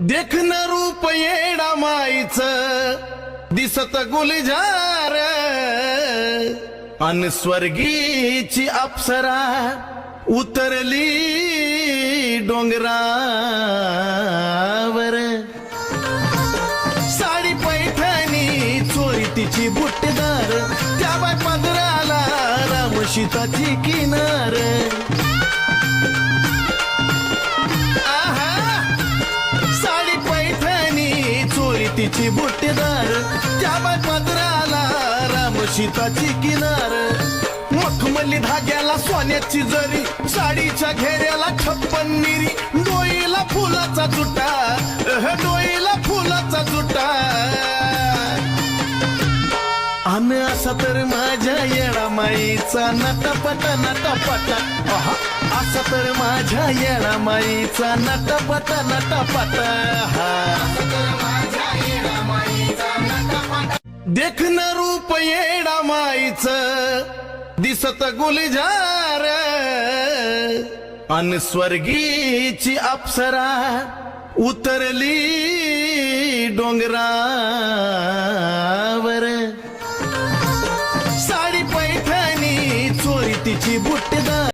देखन रूप येडा माईच दिसत गुलजार. अन स्वर्गीची अप्सरा उतरली डोंगरावर. साडी पैठणी चोरी तिची बुट्टेदार त्या बाय पदराला रामशिताची किनार. तिची बुट्टेदार त्या बाय पदराला राम किनार. मखमली धाग्याला सोन्याची जरी साडीच्या घेऱ्याला छप्पन निरी डोईला फुलाचा जुटा डोईला फुलाचा जुटा. अन असा तर माझ्या येडा माईचा नटपट नटपट असा तर माझ्या येडा माईचा नटपट नटपटा हा. देखन रूप येडा माईच दिसत गुलजार. अन स्वर्गीची अप्सरा उतरली डोंगरावर. साडी पैठणी चोरी तिची बुट